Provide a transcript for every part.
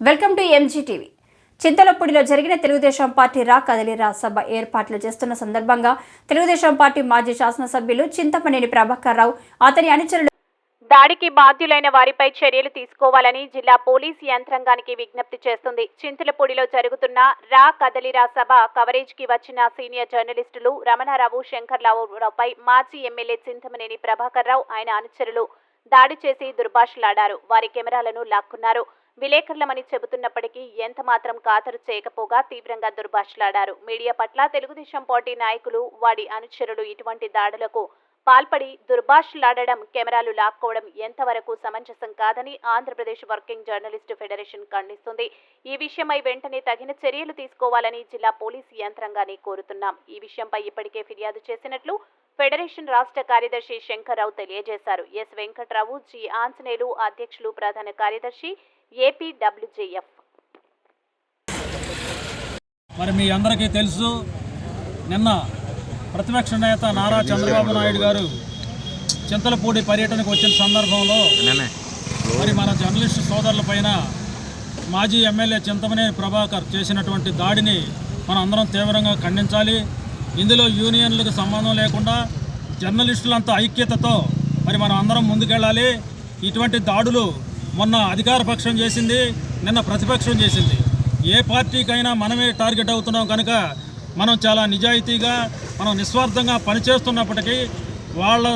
Welcome to ఎంజీటీవీ చింతలపూడిలో జరిగిన Telugu Desam party రా కదలిరా సభ ఏర్పాట్లు చేస్తున్న సందర్భంగా తెలుగుదేశం పార్టీ మాజీ శాసనసభ్యులు చింతమనేని ప్రభాకర్ రావు అతని అనుచరులు దాడికి బాధ్యులైన వారిపై చర్యలు తీసుకోవాలని జిల్లా పోలీస్ యంత్రాంగానికి విజ్ఞప్తి చేస్తుంది. చింతలపూడిలో జరుగుతున్న రా కదలిరా సభ కవరేజ్కి వచ్చిన సీనియర్ జర్నలిస్టులు రమణారావు శంకర్రావుపై మాజీ ఎమ్మెల్యే చింతమనేని ప్రభాకర్ రావు ఆయన అనుచరులు దాడి చేసి దుర్భాషలాడారు. వారి కెమెరాలను లాక్కున్నారు. విలేకరులమని చెబుతున్నప్పటికీ ఎంత మాత్రం ఖాతరు చేయకపోగా తీవ్రంగా దుర్భాషలాడారు. మీడియా పట్ల తెలుగుదేశం పార్టీ నాయకులు వాడి అనుచరులు ఇటువంటి దాడులకు పాల్పడి దుర్భాషలాడడం కెమెరాలు లాక్కోవడం ఎంతవరకు సమంజసం కాదని ఆంధ్రప్రదేశ్ వర్కింగ్ జర్నలిస్టు ఫెడరేషన్ ఖండిస్తుంది. ఈ విషయమై వెంటనే తగిన చర్యలు తీసుకోవాలని జిల్లా పోలీసు యంత్రాంగాన్ని కోరుతున్నాం. ఈ విషయంపై ఇప్పటికే ఫిర్యాదు చేసినట్లు ఫెడరేషన్ రాష్ట్ర కార్యదర్శి శంకర్రావు తెలియజేశారు. ఎస్. వెంకట్రావు జి. ఆంజనేయులు అధ్యక్షులు ప్రధాన కార్యదర్శి ఏపీడబ్ల్యూజేఎఫ్. మరి మీ అందరికీ తెలుసు నిన్న ప్రతిపక్ష నేత నారా చంద్రబాబు నాయుడు గారు చింతలపూడి పర్యటనకు వచ్చిన సందర్భంలో మరి మన జర్నలిస్టు సోదరుల పైన మాజీ ఎమ్మెల్యే చింతమనేని ప్రభాకర్ చేసినటువంటి దాడిని మనం అందరం తీవ్రంగా ఖండించాలి. ఇందులో యూనియన్లకు సంబంధం లేకుండా జర్నలిస్టులంతా ఐక్యతతో మరి మనం అందరం ముందుకెళ్ళాలి. ఇటువంటి దాడులు మొన్న అధికార పక్షం చేసింది నిన్న ప్రతిపక్షం చేసింది. ఏ పార్టీకైనా మనమే టార్గెట్ అవుతున్నాం కనుక మనం చాలా నిజాయితీగా మనం నిస్వార్థంగా పనిచేస్తున్నప్పటికీ వాళ్ళ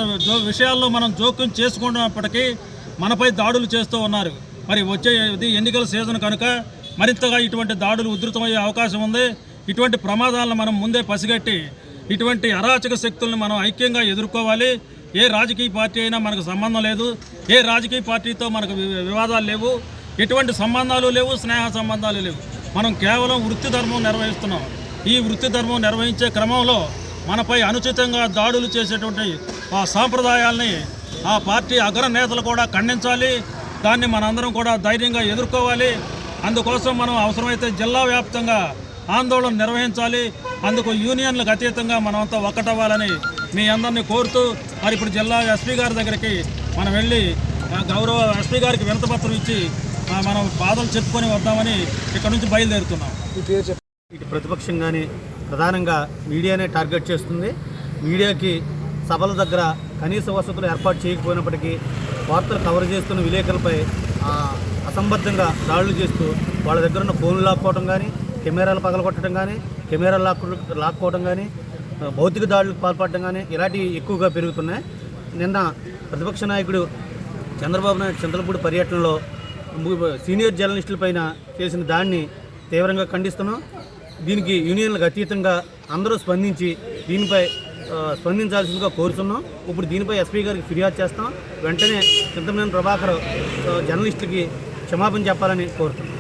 విషయాల్లో మనం జోక్యం చేసుకుంటున్నప్పటికీ మనపై దాడులు చేస్తూ ఉన్నారు. మరి వచ్చే ఇది ఎన్నికల సీజన్ కనుక మరింతగా ఇటువంటి దాడులు ఉధృతమయ్యే అవకాశం ఉంది. ఇటువంటి ప్రమాదాలను మనం ముందే పసిగట్టి ఇటువంటి అరాచక శక్తులను మనం ఐక్యంగా ఎదుర్కోవాలి. ఏ రాజకీయ పార్టీ అయినా మనకు సంబంధం లేదు. ఏ రాజకీయ పార్టీతో మనకు వి- వివాదాలు లేవు. ఎటువంటి సంబంధాలు లేవు స్నేహ సంబంధాలు లేవు. మనం కేవలం వృత్తి ధర్మం నిర్వహిస్తున్నాం. ఈ వృత్తి ధర్మం నిర్వహించే క్రమంలో మనపై అనుచితంగా దాడులు చేసేటువంటి ఆ సాంప్రదాయాల్ని ఆ పార్టీ అగ్ర నేతలు కూడా ఖండించాలి. దాన్ని మనందరం కూడా ధైర్యంగా ఎదుర్కోవాలి. అందుకోసం మనం అవసరమైతే జిల్లా వ్యాప్తంగా ఆందోళన నిర్వహించాలి. అందుకు యూనియన్లకు అతీతంగా మనమంతా ఒక్కటవ్వాలని మీ అందరినీ కోరుతూ మరి ఇప్పుడు జిల్లా ఎస్పీ గారి దగ్గరికి మనం వెళ్ళి గౌరవ ఎస్పీ గారికి వినతపత్రం ఇచ్చి మనం బాధలు చెప్పుకొని వద్దామని ఇక్కడ నుంచి బయలుదేరుతున్నాం. ఇటు ప్రతిపక్షం కానీ ప్రధానంగా మీడియానే టార్గెట్ చేస్తుంది. మీడియాకి సభల దగ్గర కనీస వసతులు ఏర్పాటు చేయకపోయినప్పటికీ వార్తలు కవర్ చేస్తున్న విలేకరులపై అసంబద్ధంగా దాడులు చేస్తూ వాళ్ళ దగ్గర ఉన్న ఫోన్లు లాక్కోవడం కానీ కెమెరాలు పగలగొట్టడం కానీ కెమెరాలు లాక్కు లాక్కోవడం కానీ భౌతిక దాడులకు పాల్పడడం కానీ ఇలాంటివి ఎక్కువగా పెరుగుతున్నాయి. నిన్న ప్రతిపక్ష నాయకుడు చంద్రబాబు నాయుడు చంద్రపూడి పర్యటనలో సీనియర్ జర్నలిస్టుల పైన చేసిన దాడిని తీవ్రంగా ఖండిస్తున్నాం. దీనికి యూనియన్లకు అతీతంగా అందరూ స్పందించి దీనిపై స్పందించాల్సిందిగా కోరుతున్నాం ఇప్పుడు దీనిపై ఎస్పీ గారికి ఫిర్యాదు చేస్తాం. వెంటనే చింతమనేని ప్రభాకర్ జర్నలిస్టులకి క్షమాపణ చెప్పాలని కోరుతున్నాం.